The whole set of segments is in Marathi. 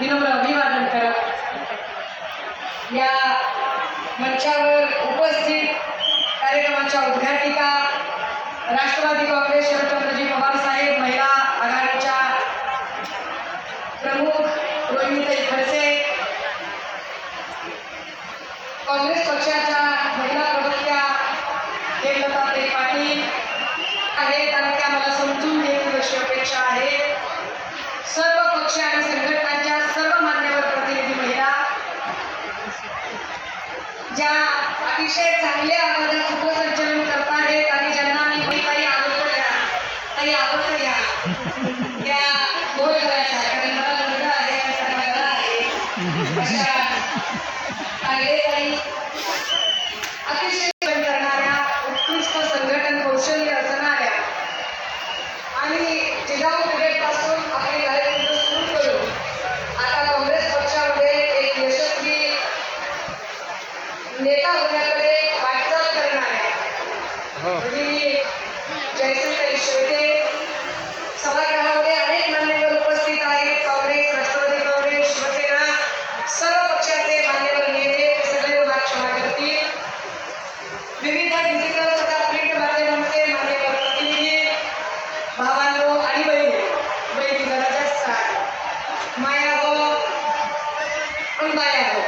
विनम्र अभिवादन करत या मंचावर उपस्थित कार्यक्रमाच्या उद्घाटिका राष्ट्रवादी काँग्रेस शरदचंद्रजी पवार साहेब महिला आघाडीच्या प्रमुख रोहिणीताई खडसे काँग्रेस पक्षाच्या महिला प्रवक्त्या हेमलताताई पाटील आहेत आणि त्या मला समजून घेतील अशी अपेक्षा आहे. सर्व पक्ष आणि संघटनांच्या सर्व मान्यवर प्रतिनिधी महिला ज्या अतिशय चांगल्या आवाजात उपसंचलन करत आहेत आणि ज्यांना मी काही काही आवडतं घ्या काही आवडतं घ्या त्या बोल करायच्या कारण मला मुलगा आहे आणि त्यांना आहे. अशा काही नेता होण्याकडे वाटचाल करणाऱ्या म्हणजे जयसिंगताई श्वेते सभागृहामध्ये अनेक मान्यवर उपस्थित आहेत. काँग्रेस राष्ट्रवादी काँग्रेस शिवसेना सर्व पक्षाचे मान्यवर नेते सगळे मला क्षमा करतील विविध डिजिटल तथा प्रिंट माध्यमांचे मान्यवर प्रतिनिधी भावांनो आणि बहिणी बहिणी जास्त आहे माया हो आणि बाया हो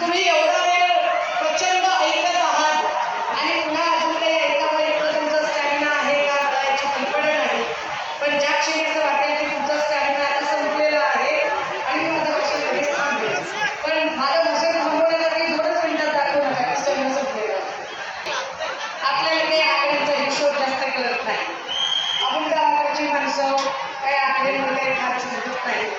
तुम्ही एवढा वेळ प्रचंड ऐकत आहात. आणि पुन्हा अजून काही ऐकावं इतकं तुमचा स्टॅमिना आहे का? मला याची कल्पना नाही पण ज्या क्षणी असं वाटेल की तुमचा स्टॅमिना आता संपलेला आहे. आणि माझं भाषण लगेच थांबेल. पण माझं भाषण दोनच मिनिटात दाखवू नका. की स्टॅमिना संपलेला आपल्याला काही आकड्यांचा हिशोब जास्त कळत नाही. आपण गावाकडची माणसं काही आकड्यांमध्ये फार समजत नाही